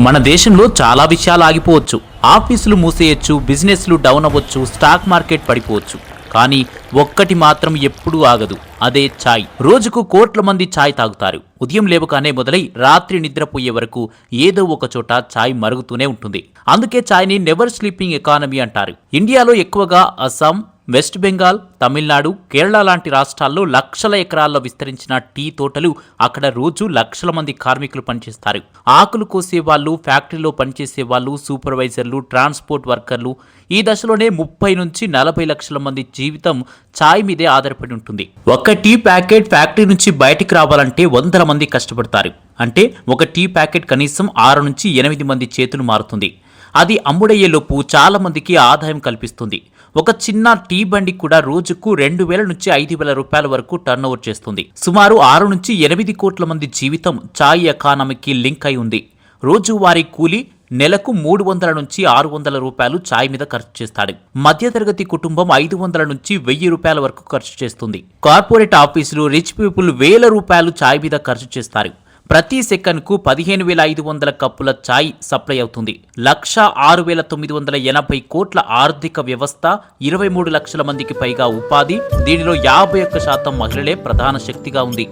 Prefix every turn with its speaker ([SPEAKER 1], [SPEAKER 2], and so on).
[SPEAKER 1] మన దేశంలో చాలా విషయాలు ఆగిపోవచ్చు. ఆఫీసులు మూసేయచ్చు బిజినెస్లు డౌన్ అవ్వచ్చు స్టాక్ మార్కెట్ పడిపోవచ్చు. కానీ ఒక్కటి మాత్రం ఎప్పుడూ ఆగదు అదే ఛాయ్. రోజుకు కోట్ల మంది ఛాయ్ తాగుతారు. ఉదయం లేవగానే మొదలై రాత్రి నిద్రపోయే వరకు ఏదో ఒక చోట ఛాయ్ మరుగుతూనే ఉంటుంది. అందుకే ఛాయ్ని నెవర్ స్లీపింగ్ ఎకానమీ అంటారు. ఇండియాలో ఎక్కువగా అస్సాం వెస్ట్ బెంగాల్ తమిళనాడు కేరళ లాంటి రాష్ట్రాల్లో లక్షల ఎకరాల్లో విస్తరించిన టీ తోటలు అక్కడ రోజు లక్షల మంది కార్మికులు పనిచేస్తారు. ఆకులు కోసే వాళ్ళు ఫ్యాక్టరీలో పనిచేసే వాళ్ళు సూపర్వైజర్లు ట్రాన్స్పోర్ట్ వర్కర్లు ఈ దశలోనే ముప్పై నుంచి నలభై లక్షల మంది జీవితం ఛాయ్ మీదే ఆధారపడి ఉంటుంది. ఒక టీ ప్యాకెట్ ఫ్యాక్టరీ నుంచి బయటికి రావాలంటే వందల మంది కష్టపడతారు. అంటే ఒక టీ ప్యాకెట్ కనీసం ఆరు నుంచి ఎనిమిది మంది చేతులు మారుతుంది. అది అమ్ముడయ్యేలోపు చాలామందికి ఆదాయం కల్పిస్తుంది. ఒక చిన్న టీ బండి కూడా రోజుకు రెండు వేల నుంచి ఐదు వేల రూపాయల వరకు టర్న్ ఓవర్ చేస్తుంది. సుమారు ఆరు నుంచి ఎనిమిది కోట్ల మంది జీవితం చాయ్ ఎకానమీకి లింక్ అయి ఉంది. రోజువారీ కూలీ నెలకు మూడు వందల నుంచి ఆరు వందల రూపాయలు ఛాయ్ మీద ఖర్చు చేస్తాడు. మధ్యతరగతి కుటుంబం ఐదు వందల నుంచి వెయ్యి రూపాయల వరకు ఖర్చు చేస్తుంది. కార్పొరేట్ ఆఫీసులు రిచ్ పీపుల్ వేల రూపాయలు ఛాయ్ మీద ఖర్చు చేస్తారు. ప్రతి సెకన్కు పదిహేను వేల ఐదు వందల కప్పుల ఛాయ్ సప్లై అవుతుంది. లక్ష ఆరు వేల తొమ్మిది వందల ఎనభై కోట్ల ఆర్థిక వ్యవస్థ ఇరవై మూడు లక్షల మందికి పైగా ఉపాధి దీనిలో యాభై ఒక్క శాతం మహిళలే ప్రధాన శక్తిగా ఉంది.